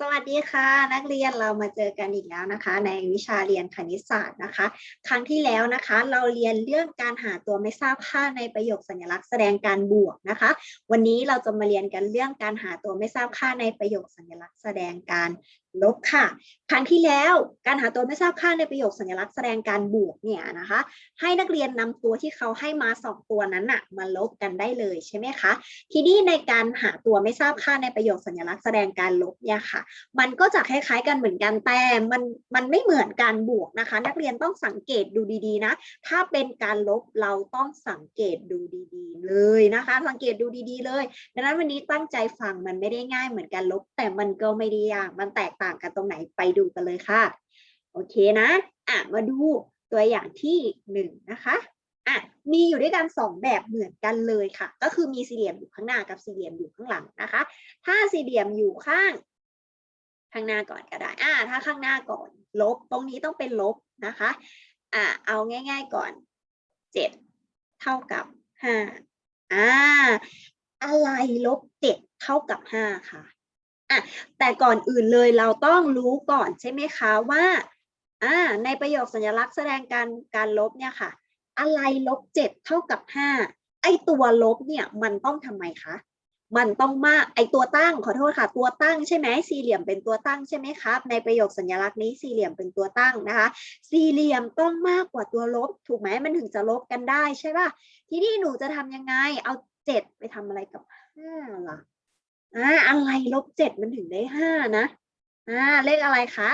สวัสดีค่ะ นักเรียนเรามาเจอกันอีกแล้วนะคะ ในวิชาเรียนคณิตศาสตร์นะคะ ครั้งที่แล้วนะคะ เราเรียนเรื่องการหาตัวไม่ทราบค่าในประโยคสัญลักษณ์แสดงการบวกนะคะ วันนี้เราจะมาเรียนกันเรื่องการหาตัวไม่ทราบค่าในประโยคสัญลักษณ์แสดงการ ลบค่ะ ครั้งที่แล้วการหาตัวไม่ทราบค่าในประโยคสัญลักษณ์แสดงการบวกเนี่ยนะคะ ให้นักเรียนนำตัวที่เขาให้มาสองตัวนั้นน่ะมาลบกันได้เลยใช่ไหมคะทีนี้ในการหาตัวไม่ทราบค่าในประโยคสัญลักษณ์แสดงการลบเนี่ยค่ะ มันก็จะคล้ายๆกันเหมือนกันแต่มันมันไม่เหมือนการบวกนะคะ นักเรียนต้องสังเกตดูดีๆนะ ถ้าเป็นการลบเราต้องสังเกตดูดีๆ เลยนะคะ สังเกตดูดีๆ เลย ดังนั้นวันนี้ตั้งใจฟังมันไม่ได้ง่ายเหมือนการลบ แต่มันก็ไม่ได้ยากมันแตกต่างางกันตรงไหนไปดูกันเลยค่ะ โอเคนะ อะ มาดูตัวอย่างที่หนึ่งนะคะ อะ มีอยู่ด้วยกันสองแบบเหมือนกันเลยค่ะ ก็คือมีสี่เหลี่ยมอยู่ข้างหน้ากับสี่เหลี่ยมอยู่ข้างหลังนะคะ ถ้าสี่เหลี่ยมอยู่ข้าง ข้างหน้าก่อนก็ได้ อ่าถ้าข้างหน้าก่อน ลบ ตรงนี้ต้องเป็นลบนะคะ อ่าเอาง่าย ๆก่อนเจ็ดเท่ากับห้าอ่า อะไรลบเจ็ดเท่ากับห้าค่ะ อะแต่ก่อนอื่นเลยเราต้องรู้ก่อนใช่ไหมคะว่าอ่าในประโยคสัญลักษณ์แสดงการการลบเนี่ยค่ะ อะไรลบเจ็ดเท่ากับห้าไอตัวลบเนี่ยมันต้องทำไมคะมันต้องมากไอตัวตั้งขอโทษค่ะ ตัวตั้งใช่ไหมสี่เหลี่ยมเป็นตัวตั้งใช่ไหมครับ ในประโยคสัญลักษณ์นี้สี่เหลี่ยมเป็นตัวตั้งนะคะ สี่เหลี่ยมต้องมากกว่าตัวลบ ถูกไหมมันถึงจะลบกันได้ใช่ป่ะทีนี้หนูจะทำยังไงเอาเจ็ดไปทำอะไรกับห้าล่ะ อ่าอะไรลบเจ็ดมันถึงได้ห้านะอ่าเลขอะไรคะ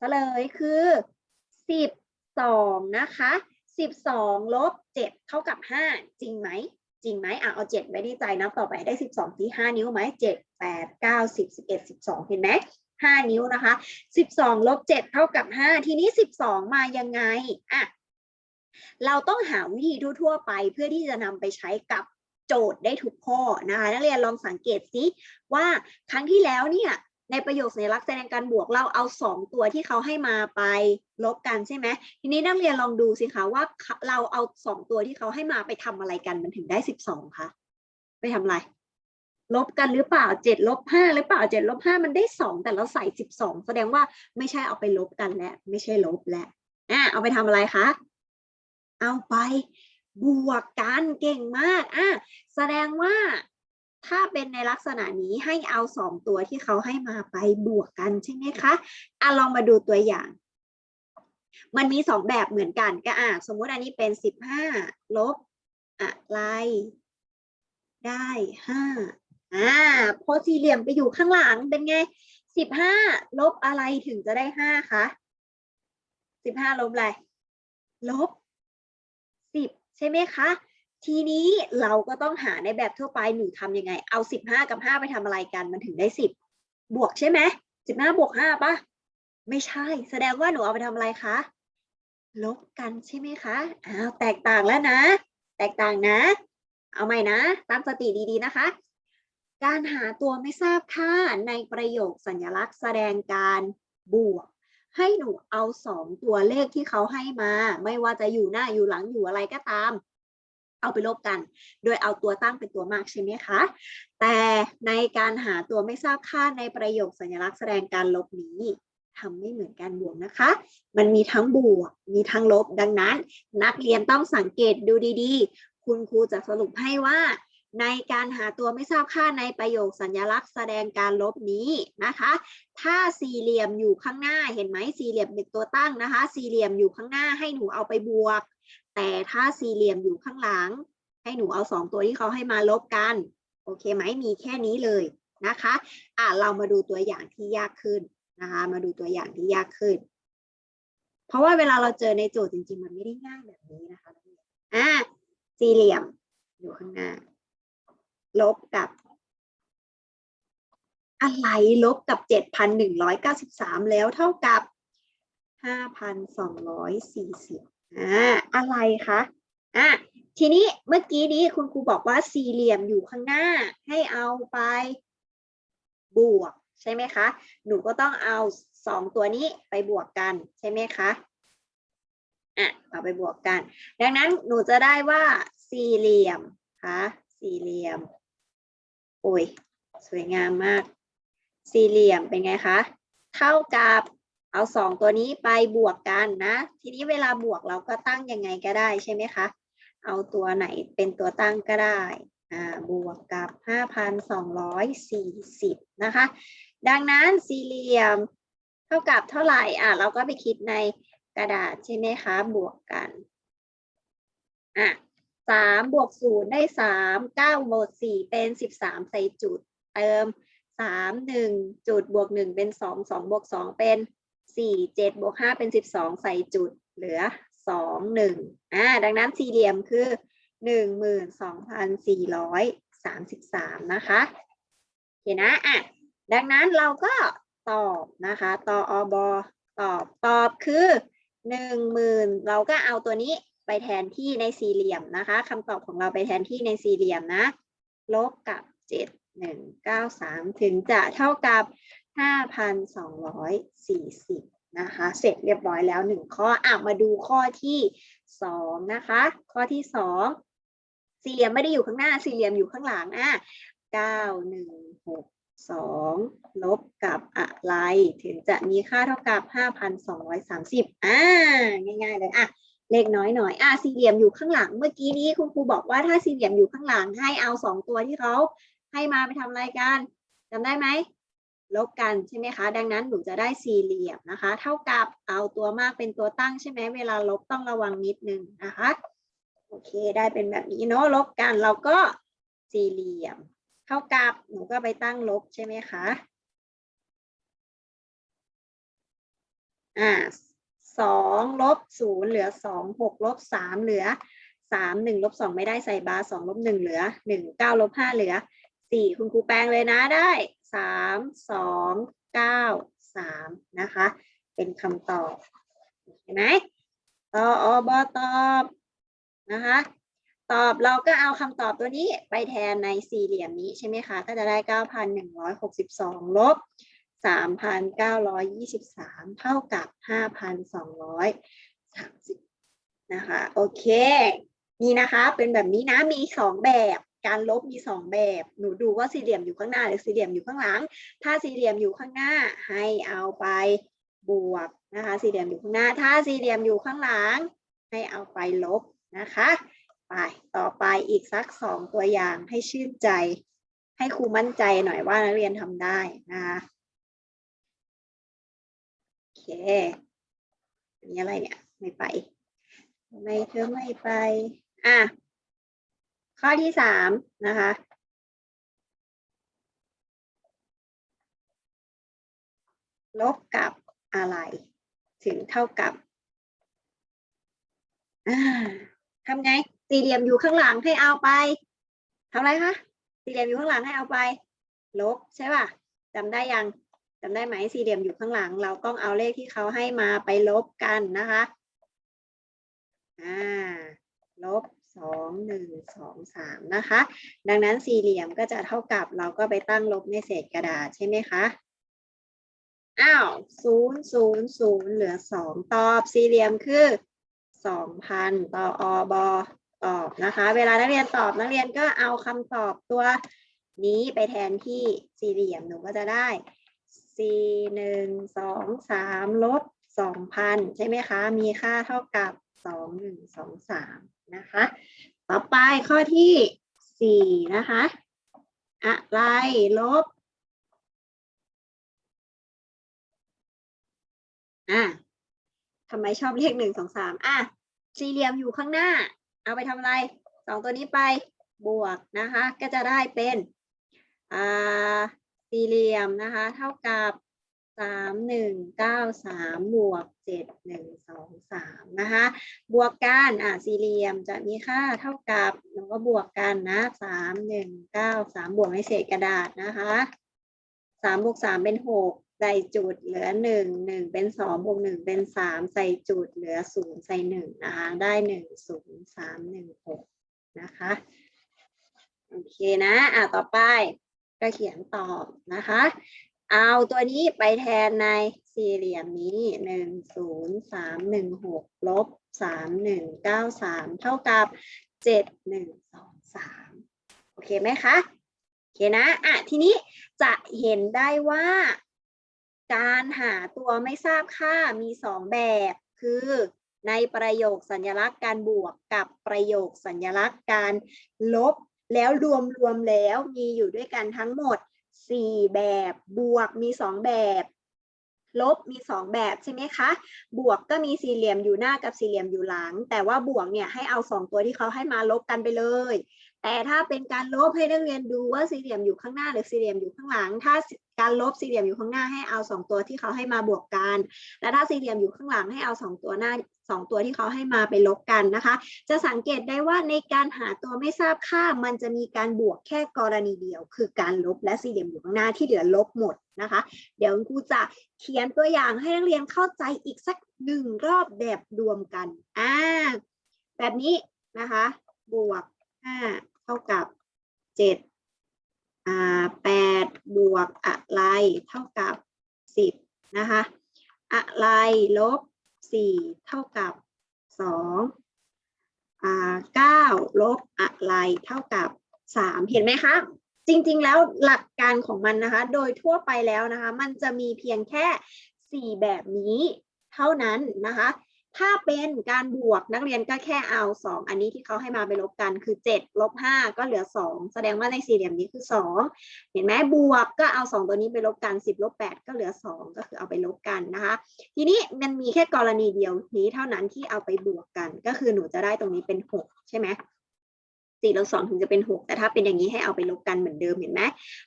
ก็เลยคือสิบสองนะคะสิบสองลบเจ็ดเท่ากับห้าจริงไหมจริงไหมอะเอาเจ็ดไว้ในใจนับต่อไปได้สิบสองที่ห้านิ้วไหมเจ็ดแปดเก้าสิบสิบเอ็ดสิบสองเห็นไหมห้านิ้วนะคะสิบสองลบเจ็ดเท่ากับห้าทีนี้สิบสองมายังไงอะเราต้องหาวิธีทั่วๆไปเพื่อที่จะนำไปใช้กับ โจทย์ได้ทุกข้อนะคะนักเรียนลองสังเกตสิว่าครั้งที่แล้วเนี่ยในประโยคสัญลักษณ์แสดงการบวกเราเอาสองตัวที่เขาให้มาไปลบกันใช่ไหมทีนี้นักเรียนลองดูสิคะว่าเราเอาสองตัวที่เขาให้มาไปทำอะไรกันมันถึงได้สิบสองคะไปทำอะไร ลบกันหรือเปล่าเจ็ดลบห้าหรือเปล่าเจ็ดลบห้ามันได้สองแต่เราใส่สิบสองแสดงว่าไม่ใช่เอาไปลบกันแล้วไม่ใช่ลบแล้วอะเอาไปทำอะไรคะเอาไป บวกกันเก่งมากอะแสดงว่าถ้าเป็นในลักษณะนี้ให้เอาสองตัวที่เขาให้มาไปบวกกันใช่ไหมคะอะลองมาดูตัวอย่าง มันมีสองแบบเหมือนกันก็อะสมมุติอันนี้เป็นสิบห้าลบอะไร ได้ห้าอ่าพอสี่เหลี่ยมไปอยู่ข้างหลังเป็นไงสิบห้าลบอะไรถึงจะได้ห้าคะสิบห้าลบอะไรลบสิบ ใช่ไหมคะ ทีนี้เราก็ต้องหาในแบบทั่วไปหนูทำยังไง เอาสิบห้ากับห้าไปทำอะไรกันมันถึงได้สิบบวกใช่ไหมสิบห้าบวกห้าปะไม่ใช่ แสดงว่าหนูเอาไปทำอะไรคะลบกันใช่ไหมคะอ้าวแตกต่างแล้วนะ แตกต่างนะ เอาใหม่นะตั้งสติดีๆนะคะ การหาตัวไม่ทราบค่าในประโยคสัญลักษณ์แสดงการบวก ให้หนูเอาสองตัวเลขที่เขาให้มา ไม่ว่าจะอยู่หน้าอยู่หลังอยู่อะไรก็ตาม เอาไปลบกัน โดยเอาตัวตั้งเป็นตัวมากใช่ไหมคะ แต่ในการหาตัวไม่ทราบค่าในประโยคสัญลักษณ์แสดงการลบนี้ทำไม่เหมือนการบวกนะคะ มันมีทั้งบวก มีทั้งลบ ดังนั้น นักเรียนต้องสังเกตดูดีๆ คุณครูจะสรุปให้ว่า ในการหาตัวไม่ทราบค่าในประโยคสัญลักษณ์แสดงการลบนี้นะคะ ถ้าสี่เหลี่ยมอยู่ข้างหน้าเห็นไหมสี่เหลี่ยมเป็นตัวตั้งนะคะ สี่เหลี่ยมอยู่ข้างหน้าให้หนูเอาไปบวก แต่ถ้าสี่เหลี่ยมอยู่ข้างหลัง ให้หนูเอาสองตัวที่เขาให้มาลบกันโอเคไหมมีแค่นี้เลยนะคะอะเรามาดูตัวอย่างที่ยากขึ้นนะคะ มาดูตัวอย่างที่ยากขึ้น เพราะว่าเวลาเราเจอในโจทย์จริง ๆ มันไม่ได้ง่ายแบบนี้นะคะอะสี่เหลี่ยมอยู่ข้างหน้า ลบกับ อะไรลบกับเจ็ดพันหนึ่งร้อยเก้าสิบสามแล้วเท่ากับห้าพันสองร้อยสี่สิบอ่าอะไรคะอะทีนี้เมื่อกี้นี้คุณครูบอกว่าสี่เหลี่ยมอยู่ข้างหน้าให้เอาไปบวกใช่ไหมคะ หนูก็ต้องเอาสองตัวนี้ไปบวกกันใช่ไหมคะอะเอาไปบวกกัน ดังนั้นหนูจะได้ว่าสี่เหลี่ยมคะสี่เหลี่ยม อ้ยสวยงามมาก สี่เหลี่ยมเป็นไงคะ เท่ากับเอาสองตัวนี้ไปบวกกันนะ ทีนี้เวลาบวกเราก็ตั้งยังไงก็ได้ใช่ไหมคะ เอาตัวไหนเป็นตัวตั้งก็ได้อ่าบวกกับ 5,240 นะคะ ดังนั้นสี่เหลี่ยมเท่ากับเท่าไหร่อะเราก็ไปคิดในกระดาษใช่ไหมคะ บวกกันอะ สามบวกศูนย์ได้สามเก้าบวกสี่เป็นสิบสามใส่จุด เติมสามหนึ่งจุดบวกหนึ่งเป็นสองสองบวกสองเป็นสี่เจ็ดบวกห้าเป็นสิบสองใส่จุดเหลือสองหนึ่งอ่าดังนั้นสี่เหลี่ยมคือหนึ่งหมื่นสองพันสี่ร้อยสามสิบสามนะคะโอเคนะอะดังนั้นเราก็ตอบนะคะตออบตอบตอบคือหนึ่งหมื่นเราก็เอาตัวนี้ ไปแทนที่ในสี่เหลี่ยมนะคะคำตอบของเราไปแทนที่ในสี่เหลี่ยมนะลบกับเจ็ดหนึ่งเก้าสามถึงจะเท่ากับห้าพันสองร้อยสี่สิบนะคะ เสร็จเรียบร้อยแล้วหนึ่งข้ออะมาดูข้อที่สองนะคะ ข้อที่สองสี่เหลี่ยมไม่ได้อยู่ข้างหน้า สี่เหลี่ยมอยู่ข้างหลังอะเก้าหนึ่งหกสองลบกับอะไร ถึงจะมีค่าเท่ากับห้าพันสองร้อยสามสิบอ่าง่ายๆเลยอะ เลขน้อยหน่อยอะสี่เหลี่ยมอยู่ข้างหลัง เมื่อกี้นี้คุณครูบอกว่าถ้าสี่เหลี่ยมอยู่ข้างหลังให้เอาสองตัวที่เขาให้มาไปทำอะไรกันจำได้ไหมลบกันใช่ไหมคะ ดังนั้นหนูจะได้สี่เหลี่ยมนะคะ เท่ากับเอาตัวมากเป็นตัวตั้งใช่ไหมเวลาลบต้องระวังนิดนึงนะคะโอเคได้เป็นแบบนี้เนาะลบกันเราก็สี่เหลี่ยม เท่ากับหนูก็ไปตั้งลบใช่ไหมคะอ่า สองลบศูนย์เหลือสองหกลบสามเหลือสามหนึ่งลบสองไม่ได้ใส่บาร์สองลบหนึ่งเหลือหนึ่งเก้าลบห้าเหลือสี่คุณครูแปลงเลยนะได้สามสองเก้าสามนะคะ เป็นคำตอบเห็นไหมตออบตอบนะคะตอบเราก็เอาคำตอบตัวนี้ไปแทนในสี่เหลี่ยมนี้ใช่ไหมคะ ก็จะได้ 9,162 ลบ 3,923 เท่ากับ 5,230 นะคะ โอเค นี่นะคะ เป็นแบบนี้นะ มีสองแบบ การลบมีสองแบบ หนูดูว่าสี่เหลี่ยมอยู่ข้างหน้าหรือสี่เหลี่ยมอยู่ข้างหลัง ถ้าสี่เหลี่ยมอยู่ข้างหน้า ให้เอาไปบวกนะคะ สี่เหลี่ยมอยู่ข้างหน้า ถ้าสี่เหลี่ยมอยู่ข้างหลัง ให้เอาไปลบนะคะ ไป ต่อไปอีกสักสองตัวอย่างให้ชื่นใจ ให้ครูมั่นใจหน่อยว่านักเรียนทำได้นะคะ เคนี่อะไรเนี่ย ไม่ไปทำไมเธอไม่ไป อะ ข้อที่สามนะคะ ลบกับอะไร ถึงเท่ากับทำไง สี่เหลี่ยมอยู่ข้างหลังให้เอาไปทำอะไรคะ สี่เหลี่ยมอยู่ข้างหลังให้เอาไป ลบใช่ป่ะจำได้ยัง จำได้ไหมสี่เหลี่ยมอยู่ข้างหลัง เราต้องเอาเลขที่เขาให้มาไปลบกันนะคะอ่าลบสองหนึ่งสองสามนะคะ ดังนั้นสี่เหลี่ยมก็จะเท่ากับเราก็ไปตั้งลบในเศษกระดาษใช่ไหมคะอ้าวศูนย์ศูนย์ศูนย์เหลือสองตอบสี่เหลี่ยมคือสองพันต่ออบตอบนะคะ เวลานักเรียนตอบนักเรียนก็เอาคำตอบตัวนี้ไปแทนที่สี่เหลี่ยมหนูก็จะได้ สี่หนึ่งสองสามลบสองพันใช่ไหมคะ มีค่าเท่ากับสองหนึ่งสองสามนะคะ ต่อไปข้อที่สี่นะคะ อะไรลบอะทำไมชอบเลขหนึ่งสองสามอะสี่เหลี่ยมอยู่ข้างหน้า เอาไปทำอะไรสองตัวนี้ไปบวกนะคะ ก็จะได้เป็นอ่า สี่เหลี่ยมนะคะ เท่ากับสามหนึ่งเก้าสามบวกเจ็ดหนึ่งสองสามนะคะ บวกกันอะสี่เหลี่ยมจะมีค่าเท่ากับเราก็บวกกันนะสามหนึ่งเก้าสามบวกในเศษกระดาษนะคะสามบวกสามเป็นหกใส่จุดเหลือหนึ่งหนึ่งเป็นสองบวกหนึ่งเป็นสามใส่จุดเหลือศูนย์ใส่หนึ่งนะคะ ได้หนึ่งศูนย์สามหนึ่งหกนะคะ โอเคนะ อะต่อไป ก็เขียนตอบนะคะ เอาตัวนี้ไปแทนในสี่เหลี่ยมนี้หนึ่งศูนย์สามหนึ่งหกลบสามหนึ่งเก้าสามเท่ากับเจ็ดหนึ่งสองสามโอเคไหมคะ โอเคนะ อะ ทีนี้จะเห็นได้ว่า การหาตัวไม่ทราบค่ามีสองแบบ คือในประโยคสัญลักษณ์การบวกกับประโยคสัญลักษณ์การลบ แล้วรวมรวมแล้วมีอยู่ด้วยกันทั้งหมดสี่แบบบวกมีสองแบบ ลบมีสองแบบใช่ไหมคะ บวกก็มีสี่เหลี่ยมอยู่หน้ากับสี่เหลี่ยมอยู่หลัง แต่ว่าบวกเนี่ยให้เอาสองตัวที่เขาให้มาลบกันไปเลย แต่ถ้าเป็นการลบให้นักเรียนดูว่าสี่เหลี่ยมอยู่ข้างหน้าหรือสี่เหลี่ยมอยู่ข้างหลัง ถ้าการลบสี่เหลี่ยมอยู่ข้างหน้าให้เอาสองตัวที่เขาให้มาบวกกัน และถ้าสี่เหลี่ยมอยู่ข้างหลังให้เอาสองตัวหน้า สองตัวที่เขาให้มาไปลบกันนะคะ จะสังเกตได้ว่าในการหาตัวไม่ทราบค่า มันจะมีการบวกแค่กรณีเดียว คือการลบและสี่เหลี่ยมอยู่ข้างหน้าที่เหลือลบหมดนะคะ เดี๋ยวครูจะเขียนตัวอย่างให้นักเรียนเข้าใจอีกสักหนึ่งรอบแบบรวมกันอ่าแบบนี้นะคะ บวกห้าเท่ากับเจ็ดอ่าแปดบวกอะไรเท่ากับสิบนะคะ อะไรลบ 4 เท่ากับสองอ่าเก้าลบอะไรเท่ากับสามเห็นไหมคะ จริง ๆ แล้วหลักการของมันนะคะ โดยทั่วไปแล้วนะคะ มันจะมีเพียงแค่สี่แบบนี้เท่านั้นนะคะ ถ้าเป็นการบวกนักเรียนก็แค่เอาสองอันนี้ที่เขาให้มาไปลบกันคือเจ็ดลบห้าก็เหลือสองแสดงว่าในสี่เหลี่ยมนี้คือสองเห็นไหมบวกก็เอาสองตัวนี้ไปลบกันสิบลบแปดก็เหลือสองก็คือเอาไปลบกันนะคะ ทีนี้มันมีแค่กรณีเดียวนี้เท่านั้นที่เอาไปบวกกัน ก็คือหนูจะได้ตรงนี้เป็นหกใช่ไหมสี่ลบสองถึงจะเป็นหกแต่ถ้าเป็นอย่างนี้ให้เอาไปลบกันเหมือนเดิมเห็นไหม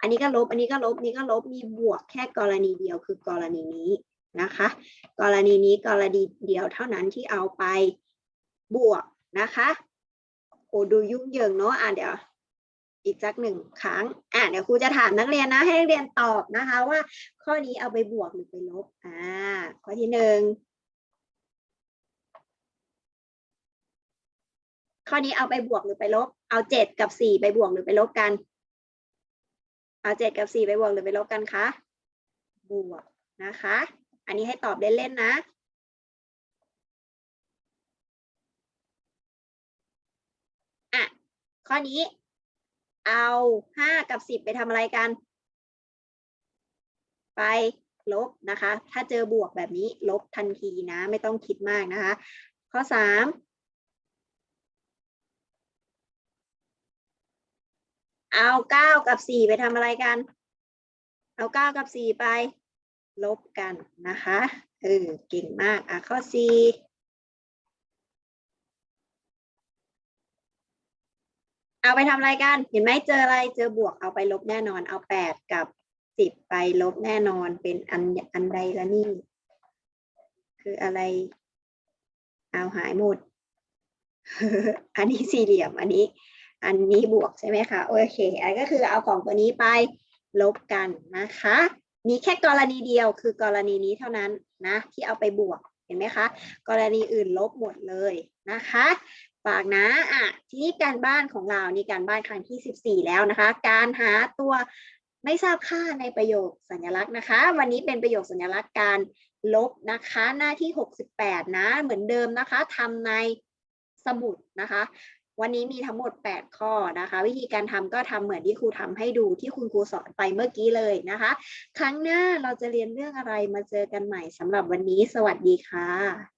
อันนี้ก็ลบอันนี้ก็ลบนี้ก็ลบมีบวกแค่กรณีเดียวคือกรณีนี้ นะคะ กรณีนี้กรณีเดียวเท่านั้นที่เอาไปบวกนะคะโอ้ดูยุ่งเหยิงเนาะอะเดี๋ยวอีกสักหนึ่งครั้ง อะเดี๋ยวครูจะถามนักเรียนนะ ให้นักเรียนตอบนะคะว่า ข้อนี้เอาไปบวกหรือไปลบ อ่า ข้อที่หนึ่ง ข้อนี้เอาไปบวกหรือไปลบ เอาเจ็ดกับสี่ไปบวกหรือไปลบกัน เอาเจ็ดกับสี่ไปบวกหรือไปลบกันคะ บวกนะคะ อันนี้ให้ตอบเล่นๆนะ อะ ข้อนี้ เอาห้ากับสิบไปทำอะไรกัน ไปลบนะคะ ถ้าเจอบวกแบบนี้ลบทันทีนะ ไม่ต้องคิดมากนะคะ ข้อสามเอาเก้ากับสี่ไปทำอะไรกัน เอาเก้ากับสี่ไป ลบกันนะคะเออเก่งมากอะข้อสี่เอาไปทำอะไรกัน เห็นไหมเจออะไรเจอบวกเอาไปลบแน่นอน เอาแปดกับสิบไปลบแน่นอนเป็นอันอันใดละนี่ คืออะไร เอาหายหมด อันนี้สี่เหลี่ยมอันนี้ อันนี้บวกใช่ไหมคะ โอเค อันก็คือเอาของตัวนี้ไปลบกันนะคะ มีแค่กรณีเดียวคือกรณีนี้เท่านั้นนะที่เอาไปบวกเห็นไหมคะ กรณีอื่นลบหมดเลยนะคะฝากนะอะทีนี้การบ้านของเรานี่การบ้านครั้งที่ 14 แล้วนะคะ การหาตัวไม่ทราบค่าในประโยคสัญลักษณ์นะคะ วันนี้เป็นประโยคสัญลักษณ์การลบนะคะ หน้าที่ 68 นะ เหมือนเดิมนะคะทำในสมุดนะคะ วันนี้มีทั้งหมด 8 ข้อนะคะ วิธีการทำก็ทำเหมือนที่ครูทำให้ดูที่คุณครูสอนไปเมื่อกี้เลยนะคะ ครั้งหน้าเราจะเรียนเรื่องอะไรมาเจอกันใหม่สำหรับวันนี้ สวัสดีค่ะ